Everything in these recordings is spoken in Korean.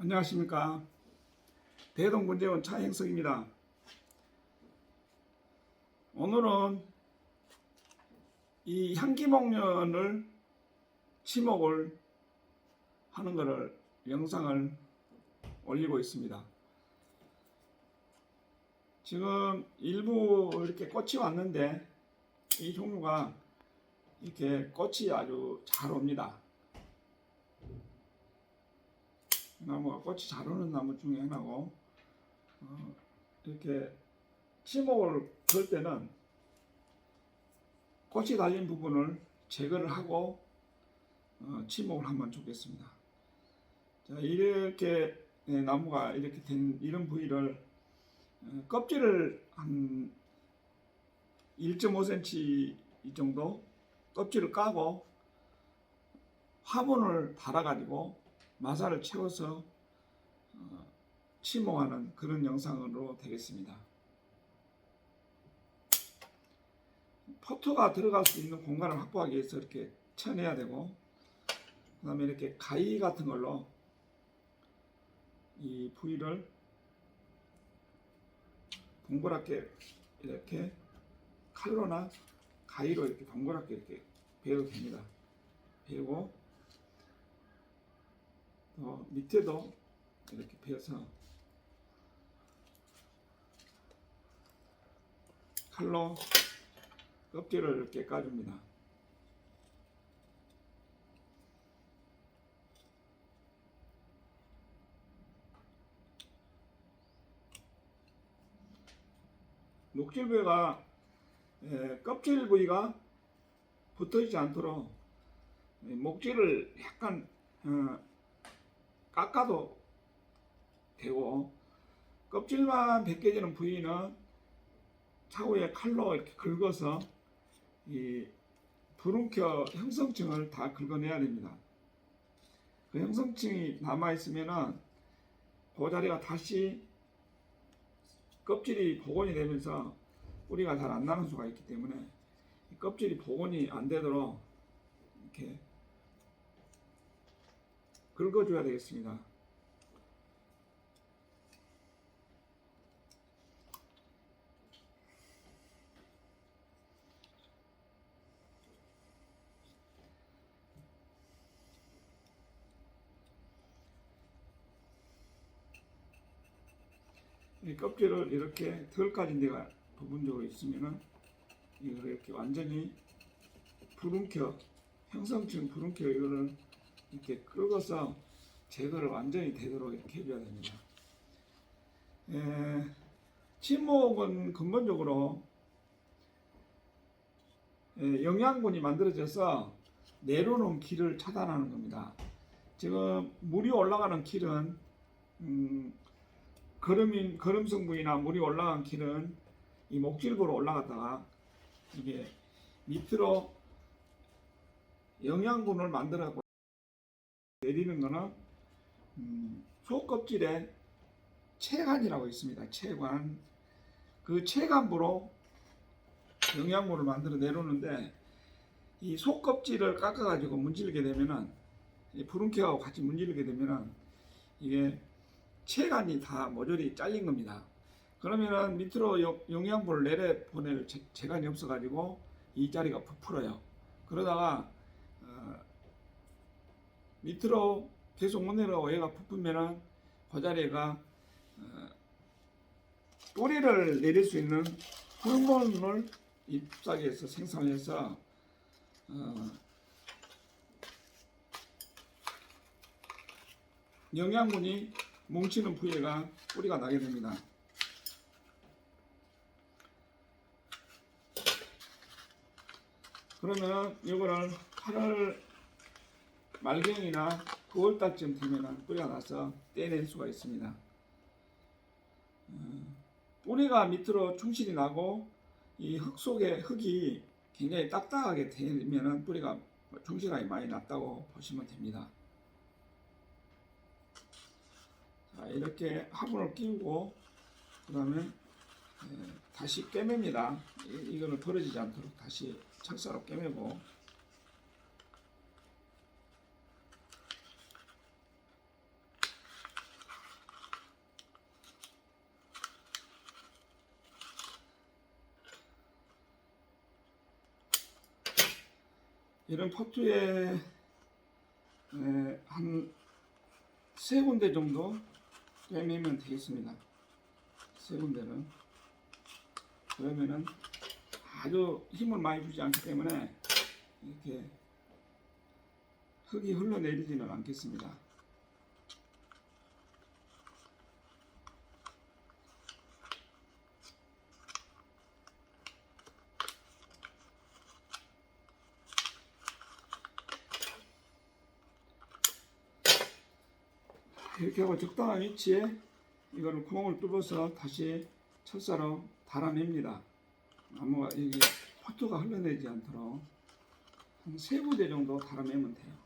안녕하십니까. 대동군재원 차행석입니다. 오늘은 이 향기목련을 치목을 하는 것을 영상을 올리고 있습니다. 지금 일부 이렇게 꽃이 왔는데 이 종류가 이렇게 꽃이 아주 잘 옵니다. 나무가 꽃이 잘 오는 나무 중에 하나고 어, 이렇게 치목을 걸 때는 꽃이 달린 부분을 제거를 하고 어, 치목을 하면 좋겠습니다. 자 이렇게 예, 나무가 이렇게 된 이런 부위를 어, 껍질을 한 1.5cm 이 정도 껍질을 까고 화분을 달아가지고 마사를 채워서 어, 치모하는 그런 영상으로 되겠습니다. 포토가 들어갈 수 있는 공간을 확보하기 위해서 이렇게 쳐내야 되고 그 다음에 이렇게 가위 같은 걸로 이 부위를 동그랗게 이렇게 칼로나 가위로 이렇게 동그랗게 이렇게 베어도 됩니다. 베고 또 밑에도 이렇게 베어서 칼로 껍질을 이렇게 까줍니다. 녹질 부위가 에, 껍질 부위가 붙어있지 않도록 이 목질을 약간 어, 깎아도 되고 껍질만 벗겨지는 부위는 차후에 칼로 이렇게 긁어서 이 부름켜 형성층을 다 긁어내야 됩니다. 그 형성층이 남아 있으면은 그 자리가 다시 껍질이 복원이 되면서 뿌리가 잘 안 나는 수가 있기 때문에 이 껍질이 복원이 안 되도록 이렇게 긁어줘야 되겠습니다. 이 껍질을 이렇게 덜 까진 데가 부분적으로 있으면은 이걸 이렇게 완전히 부름켜 형성층 부름켜 이거를 이렇게 긁어서 제거를 완전히 되도록 이렇게 해줘야 됩니다. 에, 침묵은 근본적으로 에, 영양분이 만들어져서 내려오는 길을 차단하는 겁니다. 지금 물이 올라가는 길은 음, 거름인 거름 성분이나 물이 올라간 길은 이 목질부로 올라갔다가 이게 밑으로 영양분을 만들어고 내리는 거는 음, 속껍질에 체관이라고 있습니다. 체관 그 체관부로 영양분을 만들어 내려오는데 이 속껍질을 깎아가지고 문지르게 되면은 이 부름캐하고 같이 문지르게 되면은 이게 체관이 다 모조리 잘린 겁니다. 그러면은 밑으로 영- 영양분을 내려 보낼 체- 체관이 없어가지고 이 자리가 부풀어요. 그러다가 어, 밑으로 계속 못 내려가고 얘가 부풀면은 그 자리가 어, 뿌리를 내릴 수 있는 호르몬을 잎사귀에서 생산해서 어, 영양분이 뭉치는 부위가 뿌리가 나게 됩니다. 그러면 이거를 8월 말경이나 9월달쯤 되면 뿌리가 나서 떼낼 수가 있습니다. 어, 뿌리가 밑으로 충실히 나고 이 흙 속에 흙이 굉장히 딱딱하게 되면 뿌리가 충실하게 많이 났다고 보시면 됩니다. 자, 이렇게 화분을 끼우고 그 다음에 다시 꿰맵니다. 이- 이거는 벌어지지 않도록 다시 철사로 꿰매고 이런 포트에 한 세 군데 정도 꿰매면 되겠습니다. 세 군데는 그러면은 아주 힘을 많이 주지 않기 때문에 이렇게 흙이 흘러내리지는 않겠습니다. 이렇게 하고 적당한 위치에 이거를 구멍을 뚫어서 다시 철사로 달아냅니다. 나무가 여기 포트가 흘러내지 않도록 한세 군데 정도 달아내면 돼요.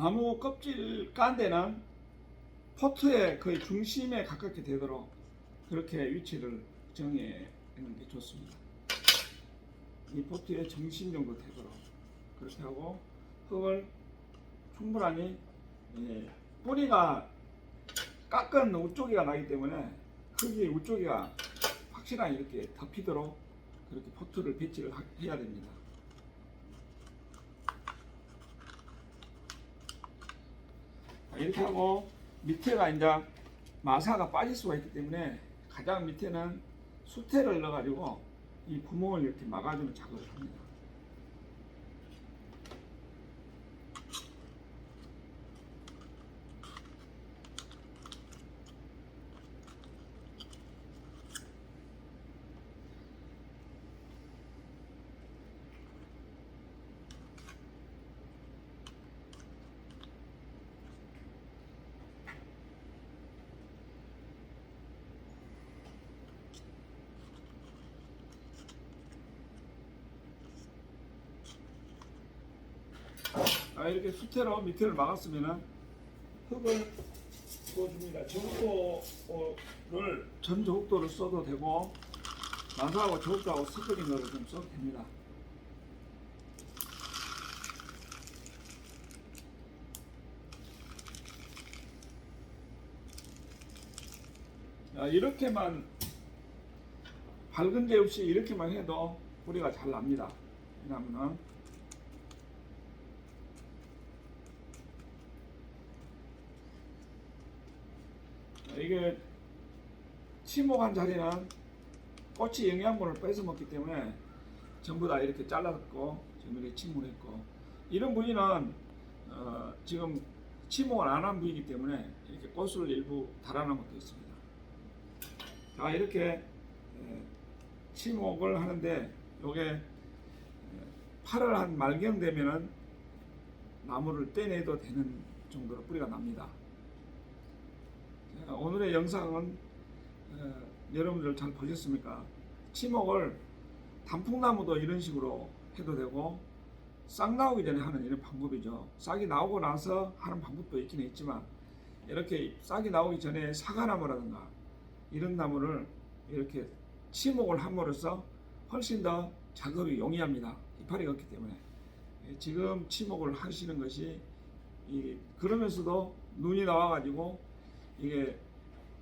나무 껍질 깐 데는 포트의 거의 중심에 가깝게 되도록 그렇게 위치를 정해 놓는 게 좋습니다. 이 포트의 중심 정도 되도록 그렇게 하고 흙을 충분하니 예, 뿌리가 깎은 우쪽이가 나기 때문에 흙이 우쪽이가 확실하게 이렇게 덮이도록 그렇게 포트를 배치를 하- 해야 됩니다. 이렇게 하고 밑에가 이제 마사가 빠질 수가 있기 때문에 가장 밑에는 수태를 넣어가지고 이 구멍을 이렇게 막아주는 작업을 합니다. 아, 이렇게 수태로 밑에를 막았으면은 흙을 부어줍니다. 저흑도를 전 저흑도를 써도 되고 마사하고 저흑도하고 섞어진 거를 좀 써도 됩니다. 아, 이렇게만 밝은 데 없이 이렇게만 해도 뿌리가 잘 납니다. 왜냐면은 이게 침묵한 자리는 꽃이 영양분을 뺏어 먹기 때문에 전부 다 이렇게 잘랐고 전부 이렇게 침묵했고 이런 부위는 어, 지금 침묵을 안 한 부위이기 때문에 이렇게 꽃을 일부 달아난 것도 있습니다. 자 이렇게 에, 침묵을 하는데 요게 8월 한 말경 되면은 나무를 떼내도 되는 정도로 뿌리가 납니다. 자, 오늘의 영상은 어, 여러분들 잘 보셨습니까? 치목을 단풍나무도 이런 식으로 해도 되고 싹 나오기 전에 하는 이런 방법이죠. 싹이 나오고 나서 하는 방법도 있긴 있지만 이렇게 싹이 나오기 전에 사과나무라든가 이런 나무를 이렇게 치목을 함으로써 훨씬 더 작업이 용이합니다. 이파리가 없기 때문에 예, 지금 치목을 하시는 것이 이 그러면서도 눈이 나와가지고 이게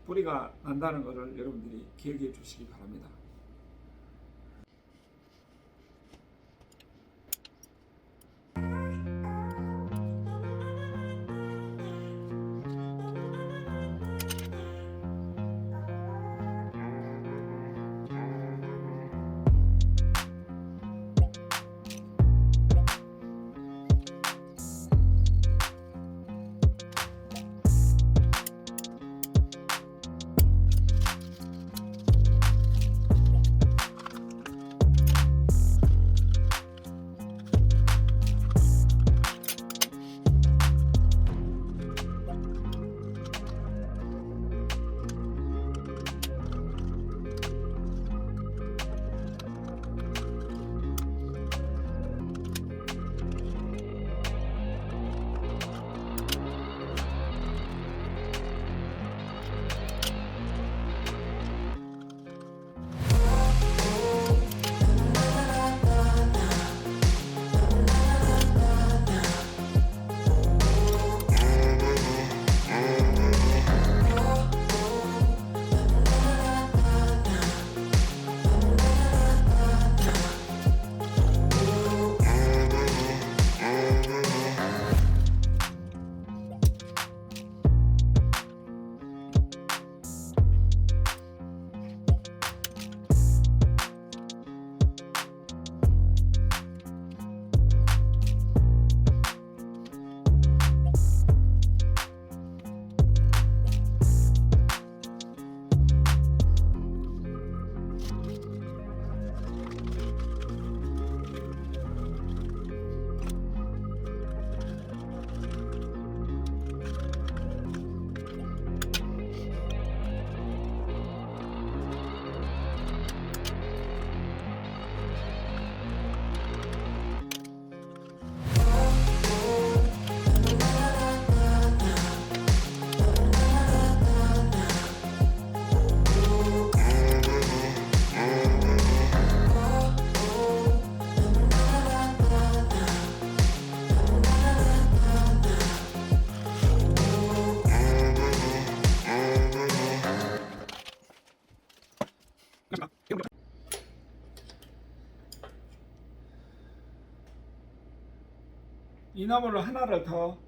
뿌리가 난다는 것을 여러분들이 기억해 주시기 바랍니다. 이 나무를 하나를 더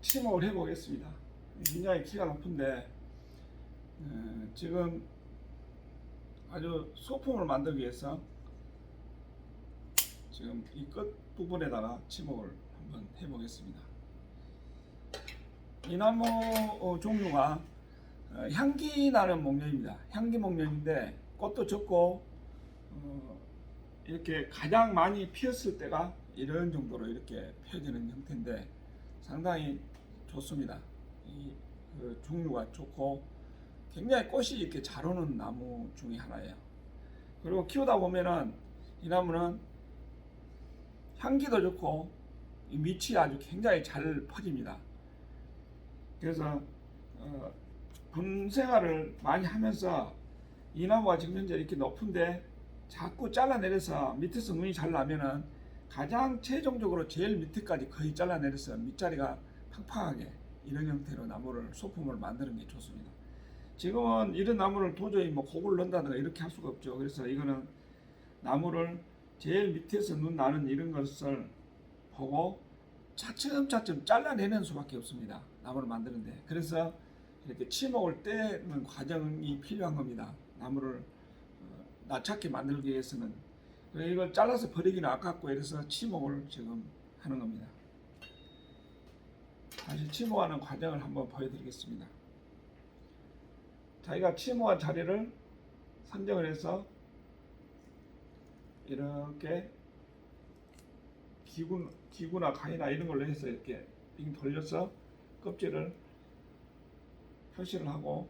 침목을 해보겠습니다. 굉장히 키가 높은데 어, 지금 아주 소품을 만들기 위해서 지금 이 끝 부분에다가 침목을 한번 해보겠습니다. 이 나무 어, 종류가 어, 향기 나는 목련입니다. 향기 목련인데 꽃도 적고 어, 이렇게 가장 많이 피었을 때가 이런 정도로 이렇게 펴지는 형태인데 상당히 좋습니다. 이 그 종류가 좋고 굉장히 꽃이 이렇게 잘 오는 나무 중에 하나예요. 그리고 키우다 보면은 이 나무는 향기도 좋고 이 밑이 아주 굉장히 잘 퍼집니다. 그래서 어, 군 생활을 많이 하면서 이 나무가 지금 현재 이렇게 높은데 자꾸 잘라내려서 밑에서 눈이 잘 나면은 가장 최종적으로 제일 밑에까지 거의 잘라내려서 밑자리가 팡팡하게 이런 형태로 나무를 소품을 만드는 게 좋습니다. 지금은 이런 나무를 도저히 뭐 곡을 넣는다든가 이렇게 할 수가 없죠. 그래서 이거는 나무를 제일 밑에서 눈 나는 이런 것을 보고 차츰차츰 잘라내는 수밖에 없습니다. 나무를 만드는데. 그래서 이렇게 치목을 떼는 과정이 필요한 겁니다. 나무를 어, 납작게 만들기 위해서는. 이걸 잘라서 버리기는 아깝고 이래서 치목을 지금 하는 겁니다. 다시 치모하는 과정을 한번 보여드리겠습니다. 자기가 치모한 자리를 선정을 해서 이렇게 기구, 기구나 가위나 이런 걸로 해서 이렇게 빙 돌려서 껍질을 표시를 하고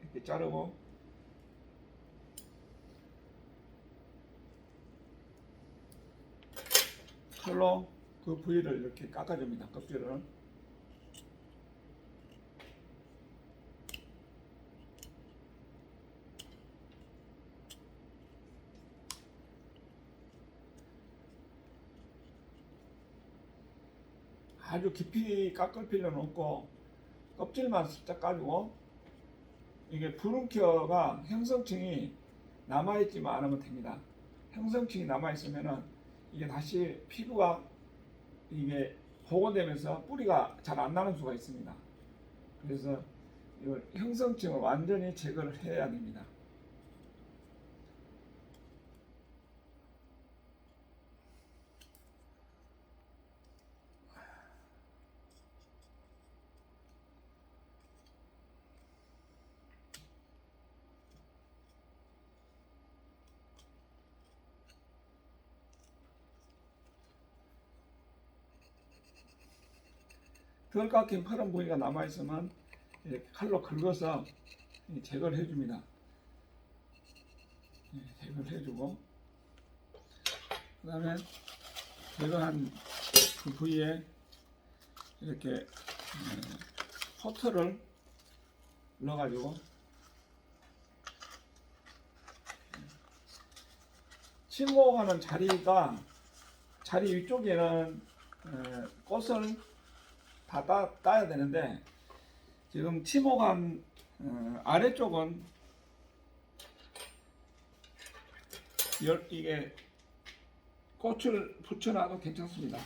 이렇게 자르고 칼로 그 부위를 이렇게 깎아줍니다. 껍질을. 아주 깊이 깎을 필요는 없고 껍질만 살짝 까주고 이게 부름켜가 형성층이 남아있지만 않으면 됩니다. 형성층이 남아있으면은 이게 다시 피부가 이게 복원되면서 뿌리가 잘 안 나는 수가 있습니다. 그래서 이걸 형성층을 완전히 제거를 해야 됩니다. 덜 깎인 파란 부위가 남아 있으면 이렇게 칼로 긁어서 제거를 해줍니다. 예, 제거를 해주고 그 다음에 제거한 그 부위에 이렇게 예, 포트를 넣어가지고 침묵하는 자리가 자리 위쪽에는 에, 꽃을 다 따, 따야 되는데 지금 침호감 어, 아래쪽은 열, 이게 꽃을 붙여놔도 괜찮습니다.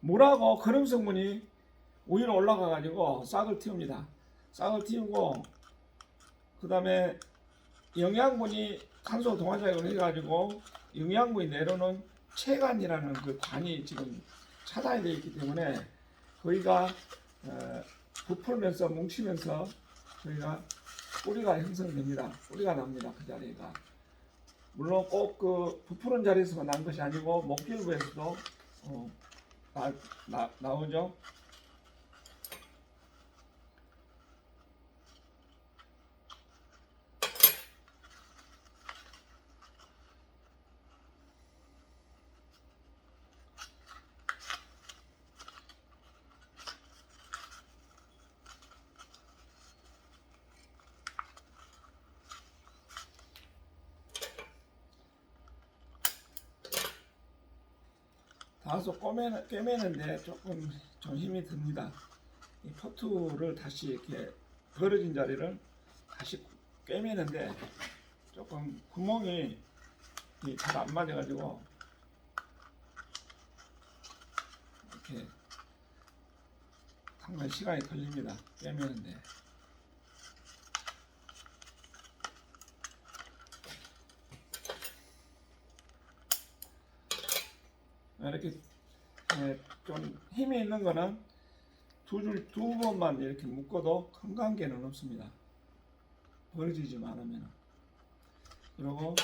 물하고 그름 성분이 위로 올라가 가지고 싹을 틔웁니다. 싹을 틔우고 그 다음에 영양분이 탄소 동화작용을 해가지고 영양분이 내려오는 체관이라는 그 관이 지금 차단이 되어 있기 때문에 거기가 어, 부풀면서 뭉치면서 저희가 뿌리가 형성됩니다. 뿌리가 납니다. 그 자리가. 물론 꼭 그 부푸른 자리에서만 난 것이 아니고 목결부에서도 어, 나, 나, 나오죠. 다소 꿰매는, 꿰매는데 조금 좀 힘이 듭니다. 이 포트를 다시 이렇게 벌어진 자리를 다시 꿰매는데 조금 구멍이 잘 안 맞아가지고 이렇게 상당히 시간이 걸립니다. 꿰매는데. 이렇게 예, 좀 힘이 있는 거는 두 줄 두 번만 이렇게 묶어도 큰 관계는 없습니다. 벌어지지만 않으면 그리고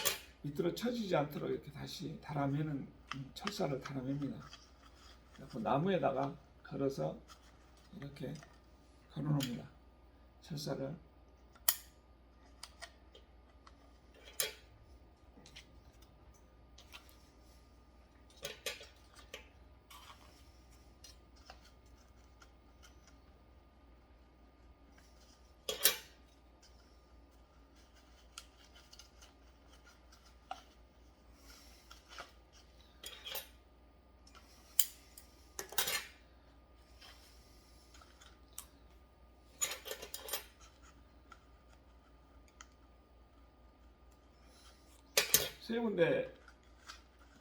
밑으로 쳐지지 않도록 이렇게 다시 달아매는 음, 철사를 달아맵니다. 그리고 나무에다가 걸어서 이렇게 걸어놓습니다. 철사를 세 군데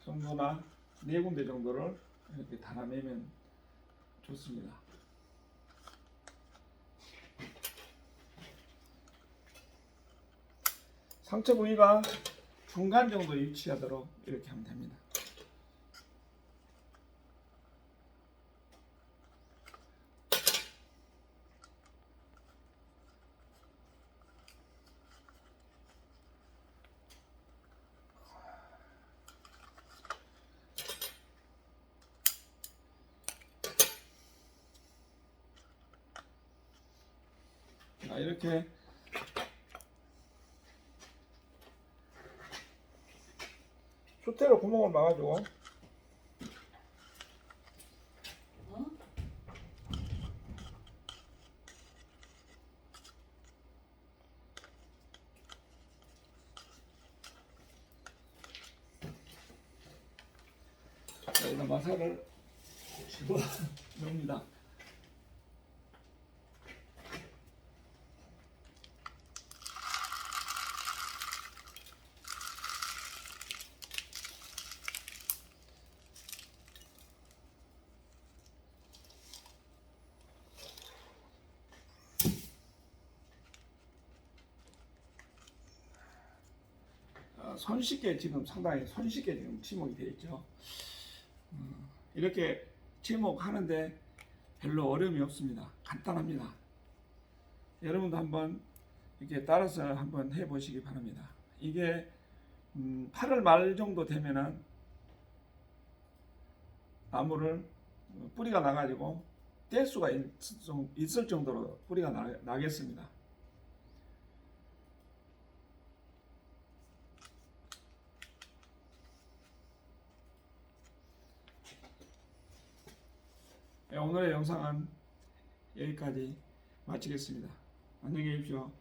정도나 네 군데 정도를 이렇게 달아내면 좋습니다. 상처 부위가 중간 정도 위치하도록 이렇게 하면 됩니다. 자, 이렇게. 솥대로 구멍을 막아주고 여기다 마사를 집어 넣습니다. 어, 손쉽게 지금 상당히 손쉽게 지금 지목이 되어 있죠. 음, 이렇게 지목하는데 별로 어려움이 없습니다. 간단합니다. 여러분도 한번 이렇게 따라서 한번 해보시기 바랍니다. 이게 음, 8월 말 정도 되면은 나무를 뿌리가 나가지고 뗄 수가 있, 있을 정도로 뿌리가 나, 나겠습니다. 오늘의 영상은 여기까지 마치겠습니다. 안녕히 계십시오.